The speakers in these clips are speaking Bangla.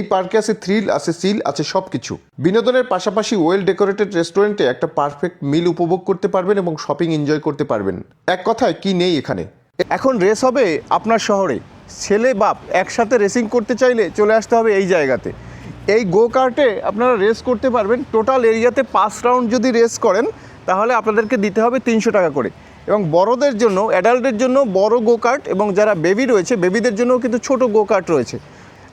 এই পার্কে আছে থ্রিল আছে সিল আছে সব কিছু বিনোদনের পাশাপাশি ওয়েল ডেকোরেটেড রেস্টুরেন্টে একটা পারফেক্ট মিল উপভোগ করতে পারবেন এবং শপিং এনজয় করতে পারবেন। এক কথায়, কি নেই এখানে? এখন রেস হবে আপনার শহরে। ছেলে, বাপ একসাথে রেসিং করতে চাইলে চলে আসতে হবে এই জায়গাতে। এই গো কার্টে আপনারা রেস করতে পারবেন। টোটাল এরিয়াতে পাঁচ রাউন্ড যদি রেস করেন, তাহলে আপনাদেরকে দিতে হবে তিনশো টাকা করে। এবং বড়দের জন্য অ্যাডাল্টের জন্য বড় গো কার্ট এবং যারা বেবি রয়েছে বেবিদের জন্য কিন্তু ছোট গো কার্ট রয়েছে।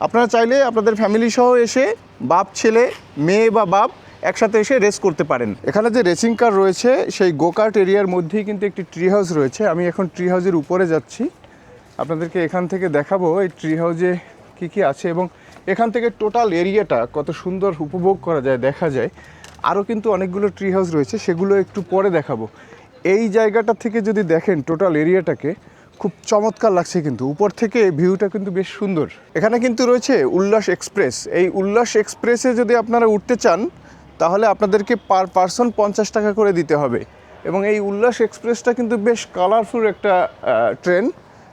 আপনারা চাইলে আপনাদের ফ্যামিলি সহ এসে বাপ, ছেলে, মেয়ে বা বাপ একসাথে এসে রেস করতে পারেন। এখানে যে রেসিং কার রয়েছে, সেই গো কার্ট এরিয়ার মধ্যেই কিন্তু একটি ট্রি হাউস রয়েছে। আমি এখন ট্রি হাউসের উপরে যাচ্ছি। আপনাদেরকে এখান থেকে দেখাবো এই ট্রি হাউসে কী কী আছে এবং এখান থেকে টোটাল এরিয়াটা কত সুন্দর উপভোগ করা যায়, দেখা যায়। আরও কিন্তু অনেকগুলো ট্রি হাউস রয়েছে, সেগুলো একটু পরে দেখাবো। এই জায়গাটা থেকে যদি দেখেন টোটাল এরিয়াটাকে খুব চমৎকার লাগছে কিন্তু। উপর থেকে ভিউটা কিন্তু বেশ সুন্দর। এখানে কিন্তু রয়েছে উল্লাস এক্সপ্রেস। এই উল্লাস এক্সপ্রেসে যদি আপনারা উঠতে চান, তাহলে আপনাদেরকে পার পারসন পঞ্চাশ টাকা করে দিতে হবে। এবং এই উল্লাস এক্সপ্রেসটা কিন্তু বেশ কালারফুল একটা ট্রেন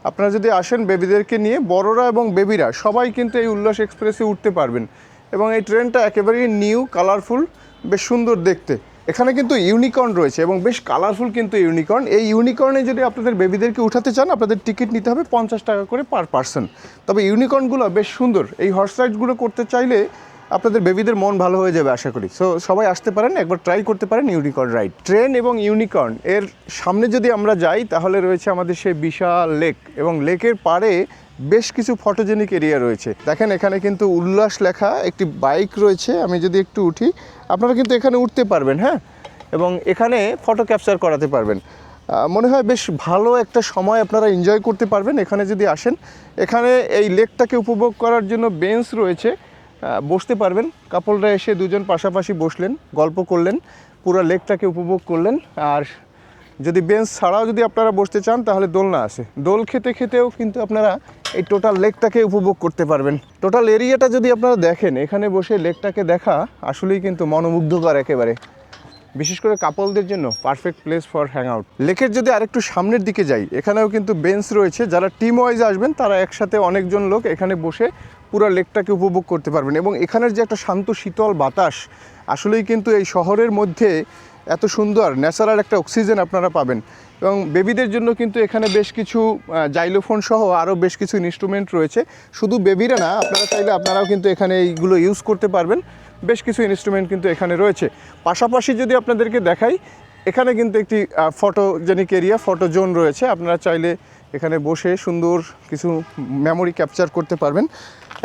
আপনারা যদি আসেন বেবিদেরকে নিয়ে, বড়রা এবং বেবিরা সবাই কিন্তু এই উল্লাস এক্সপ্রেসে উঠতে পারবেন। এবং এই ট্রেনটা একেবারেই নিউ কালারফুল বেশ সুন্দর দেখতে। এখানে কিন্তু ইউনিকর্ন রয়েছে এবং বেশ কালারফুল কিন্তু ইউনিকর্ন। এই ইউনিকর্নে যদি আপনাদের বেবিদেরকে উঠাতে চান, আপনাদের টিকিট নিতে হবে পঞ্চাশ টাকা করে পার পার্সন। তবে ইউনিকর্নগুলো বেশ সুন্দর। এই হর্স রাইডসগুলো করতে চাইলে আপনাদের বেবিদের মন ভালো হয়ে যাবে, আশা করি। সো সবাই আসতে পারেন, একবার ট্রাই করতে পারেন ইউনিকর্ন রাইড ট্রেন এবং ইউনিকর্ন এর সামনে যদি আমরা যাই, তাহলে রয়েছে আমাদের সেই বিশাল লেক এবং লেকের পাড়ে বেশ কিছু ফটোজেনিক এরিয়া রয়েছে। দেখেন, এখানে কিন্তু উল্লাস লেখা একটি বাইক রয়েছে, আমি যদি একটু উঠি, আপনারা কিন্তু এখানে উঠতে পারবেন হ্যাঁ? এবং এখানে ফটো ক্যাপচার করাতে পারবেন। মনে হয় বেশ ভালো একটা সময় আপনারা এনজয় করতে পারবেন, এখানে যদি আসেন। এখানে এই লেকটাকে উপভোগ করার জন্য বেঞ্চ রয়েছে। বসতে পারবেন। কাপলরা এসে দুজন পাশাপাশি বসলেন, গল্প করলেন, পুরো লেকটাকে উপভোগ করলেন। আর যদি বেঞ্চ ছাড়াও যদি আপনারা বসতে চান, তাহলে দোলনা আছে। দোল খেতে খেতেও কিন্তু আপনারা এই টোটাল লেকটাকে উপভোগ করতে পারবেন। টোটাল এরিয়াটা যদি আপনারা দেখেন, এখানে বসে লেকটাকে দেখা আসলেই কিন্তু মনোমুগ্ধকর একেবারে। বিশেষ করে কাপলদের জন্য perfect place for hang out লেকের যদি আরেকটু সামনের দিকে যাই, এখানেও কিন্তু বেঞ্চ রয়েছে। যারা টিম ওয়াইজ আসবেন, তারা একসাথে অনেকজন লোক এখানে বসে পুরো লেকটাকে উপভোগ করতে পারবেন। এবং এখানের যে একটা শান্ত, শীতল বাতাস, আসলেই কিন্তু এই শহরের মধ্যে এত সুন্দর, ন্যাচারাল একটা অক্সিজেন আপনারা পাবেন। এবং বেবিদের জন্য কিন্তু এখানে বেশ কিছু জাইলোফোন সহ আরও বেশ কিছু ইনস্ট্রুমেন্ট রয়েছে। শুধু বেবিরা না, আপনারা চাইলে আপনারাও কিন্তু এখানে এইগুলো ইউজ করতে পারবেন। বেশ কিছু ইনস্ট্রুমেন্ট কিন্তু এখানে রয়েছে। পাশাপাশি যদি আপনাদেরকে দেখাই, এখানে কিন্তু একটি ফটোজেনিক এরিয়া ফটো জোন রয়েছে। আপনারা চাইলে এখানে বসে সুন্দর কিছু মেমোরি ক্যাপচার করতে পারবেন।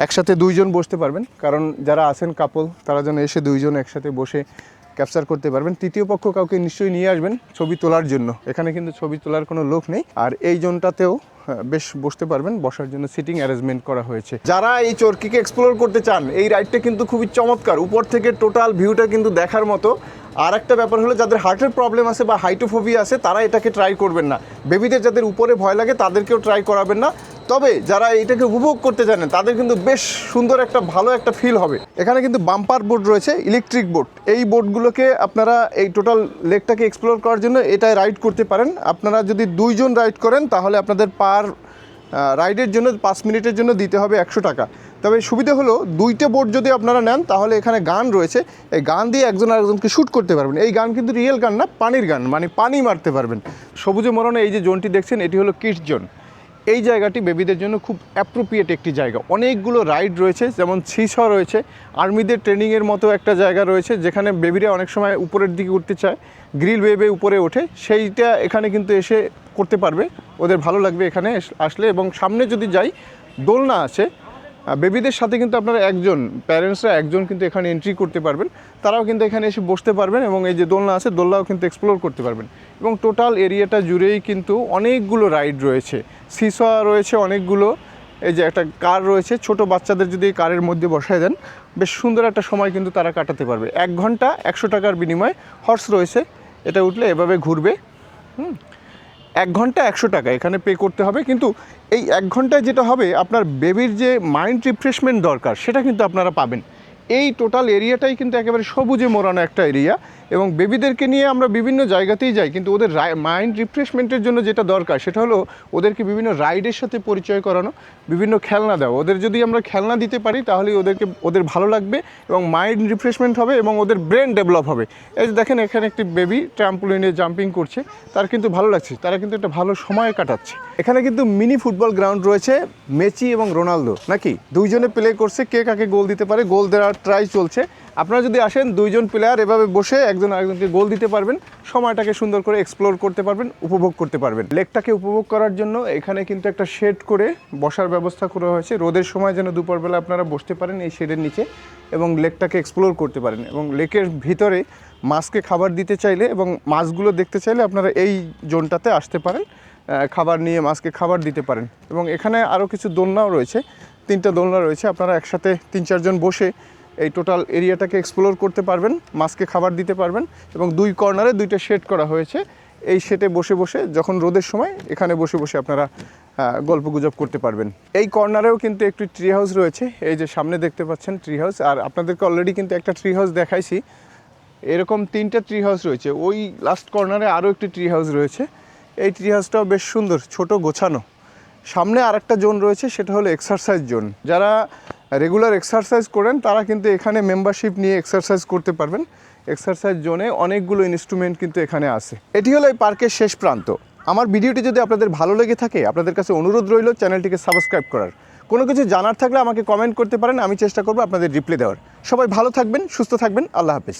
একসাথে দুইজন বসতে পারবেন কারণ যারা আছেন কাপল তারা যেন এসে দুইজন একসাথে বসে ক্যাপচার করতে পারবেন। তৃতীয় পক্ষ কাউকে নিশ্চয়ই নিয়ে আসবেন ছবি তোলার জন্য। এখানে কিন্তু ছবি তোলার কোনো লোক নেই। আর এই জোনটাতেও হ্যাঁ, বেশ বসতে পারবেন বসার জন্য সিটিং অ্যারেঞ্জমেন্ট করা হয়েছে। যারা এই চরকিকে এক্সপ্লোর করতে চান এই রাইডটা কিন্তু খুবই চমৎকার। উপর থেকে টোটাল ভিউটা কিন্তু দেখার মতো। আর একটা ব্যাপার হলো যাদের হার্টের প্রবলেম আছে বা হাইটোফোবিয়া আছে তারা এটাকে ট্রাই করবেন না। বেবিদের যাদের উপরে ভয় লাগে তাদেরকেও ট্রাই করাবেন না। তবে যারা এটাকে উপভোগ করতে জানেন, তাদের কিন্তু বেশ সুন্দর একটা ভালো একটা ফিল হবে। এখানে কিন্তু বাম্পার বোর্ড রয়েছে ইলেকট্রিক বোর্ড এই বোর্ডগুলোকে আপনারা এই টোটাল লেকটাকে এক্সপ্লোর করার জন্য এটাই রাইড করতে পারেন। আপনারা যদি দুইজন রাইড করেন, তাহলে আপনাদের পার রাইডের জন্য পাঁচ মিনিটের জন্য দিতে হবে একশো টাকা। তবে সুবিধা হলো, দুইটা বোর্ড যদি আপনারা নেন, তাহলে এখানে গান রয়েছে। এই গান দিয়ে একজন আরেকজনকে শ্যুট করতে পারবেন। এই গান কিন্তু রিয়েল গান না, পানির গান মানে পানি মারতে পারবেন। সবুজে মরণে এই যে জোনটি দেখছেন, এটি হলো কিট জোন এই জায়গাটি বেবিদের জন্য খুব অ্যাপ্রোপ্রিয়েট একটি জায়গা। অনেকগুলো রাইড রয়েছে, যেমন ছিস রয়েছে। আর্মিদের ট্রেনিংয়ের মতো একটা জায়গা রয়েছে, যেখানে বেবিরা অনেক সময় উপরের দিকে উঠতে চায়। গ্রিল বেবে উপরে ওঠে, সেইটা এখানে কিন্তু এসে করতে পারবে। ওদের ভালো লাগবে এখানে আসলে এবং সামনে যদি যাই, দোলনা আছে বেবিদের সাথে কিন্তু আপনারা একজন প্যারেন্টসরা একজন কিন্তু এখানে এন্ট্রি করতে পারবেন। তারাও কিন্তু এখানে এসে বসতে পারবেন এবং এই যে দোলনা আছে, দোলনাও কিন্তু এক্সপ্লোর করতে পারবেন। এবং টোটাল এরিয়াটা জুড়েই কিন্তু অনেকগুলো রাইড রয়েছে। সিসা রয়েছে অনেকগুলো, এই যে একটা কার রয়েছে। ছোট বাচ্চাদের যদি কারের মধ্যে বসায় দেন, বেশ সুন্দর একটা সময় কিন্তু তারা কাটাতে পারবে। এক ঘণ্টা একশো টাকার বিনিময়ে হর্স রয়েছে। এটা উঠলে এভাবে ঘুরবে। হুম? এক ঘণ্টা একশো টাকা, এখানে পে করতে হবে। কিন্তু এই এক ঘন্টায় যেটা হবে, আপনার বেবির যে মাইন্ড রিফ্রেশমেন্ট দরকার, সেটা কিন্তু আপনারা পাবেন। এই টোটাল এরিয়াটাই কিন্তু একেবারে সবুজে মোড়ানো একটা এরিয়া এবং বেবিদেরকে নিয়ে আমরা বিভিন্ন জায়গাতেই যাই, কিন্তু ওদের মাইন্ড রিফ্রেশমেন্টের জন্য যেটা দরকার সেটা হলো ওদেরকে বিভিন্ন রাইডের সাথে পরিচয় করানো, বিভিন্ন খেলনা দেওয়া। ওদের যদি আমরা খেলনা দিতে পারি তাহলে ওদেরকে, ওদের ভালো লাগবে এবং মাইন্ড রিফ্রেশমেন্ট হবে এবং ওদের ব্রেন ডেভেলপ হবে। এই যে দেখেন, এখানে একটি বেবি ট্রাম্পোলিনে জাম্পিং করছে। তার কিন্তু ভালো লাগছে, তারা কিন্তু একটা ভালো সময় কাটাচ্ছে। এখানে কিন্তু মিনি ফুটবল গ্রাউন্ড রয়েছে, মেসি এবং রোনালদো, নাকি? দুইজনে প্লে করছে, কে কাকে গোল দিতে পারে? গোল দেওয়ার ট্রাই চলছে। আপনারা যদি আসেন, দুইজন প্লেয়ার এভাবে বসে একজন আরেকজনকে গোল দিতে পারবেন, সময়টাকে সুন্দর করে এক্সপ্লোর করতে পারবেন, উপভোগ করতে পারবেন। লেকটাকে উপভোগ করার জন্য এখানে কিন্তু একটা শেড করে বসার ব্যবস্থা করা হয়েছে। রোদের সময় যেন দুপুরবেলা আপনারা বসতে পারেন এই শেডের নিচে এবং লেকটাকে এক্সপ্লোর করতে পারেন এবং লেকের ভিতরে মাছকে খাবার দিতে চাইলে এবং মাছগুলো দেখতে চাইলে আপনারা এই জোনটাতে আসতে পারেন খাবার নিয়ে মাছকে খাবার দিতে পারেন। এবং এখানে আরও কিছু দোলনাও রয়েছে, তিনটা দোলনা রয়েছে, আপনারা একসাথে তিন চারজন বসে এই টোটাল এরিয়াটাকে এক্সপ্লোর করতে পারবেন মাছকে খাবার দিতে পারবেন এবং দুই কর্নারে দুইটা শেড করা হয়েছে। এই শেডে বসে বসে, যখন রোদের সময়, এখানে বসে বসে আপনারা গল্প গুজব করতে পারবেন। এই কর্নারেও কিন্তু একটি ট্রি হাউস রয়েছে। এই যে সামনে দেখতে পাচ্ছেন ট্রি হাউস আর আপনাদেরকে অলরেডি কিন্তু একটা ট্রি হাউস দেখাইছি। এরকম তিনটা ট্রি হাউস রয়েছে। ওই লাস্ট কর্নারে আরও একটি ট্রি হাউস রয়েছে। এই ট্রি হাউসটাও বেশ সুন্দর, ছোট, গোছানো। সামনে আরেকটা জোন রয়েছে, সেটা হলো এক্সারসাইজ জোন যারা রেগুলার এক্সারসাইজ করেন, তারা কিন্তু এখানে মেম্বারশিপ নিয়ে এক্সারসাইজ করতে পারবেন। এক্সারসাইজ জোনে অনেকগুলো ইনস্ট্রুমেন্ট কিন্তু এখানে আছে। এটি হলো এই পার্কের শেষ প্রান্ত। আমার ভিডিওটি যদি আপনাদের ভালো লেগে থাকে, আপনাদের কাছে অনুরোধ রইল চ্যানেলটিকে সাবস্ক্রাইব করার। কোনো কিছু জানার থাকলে আমাকে কমেন্ট করতে পারেন, আমি চেষ্টা করব আপনাদের রিপ্লাই দেওয়ার। সবাই ভালো থাকবেন, সুস্থ থাকবেন, আল্লাহ হাফেজ।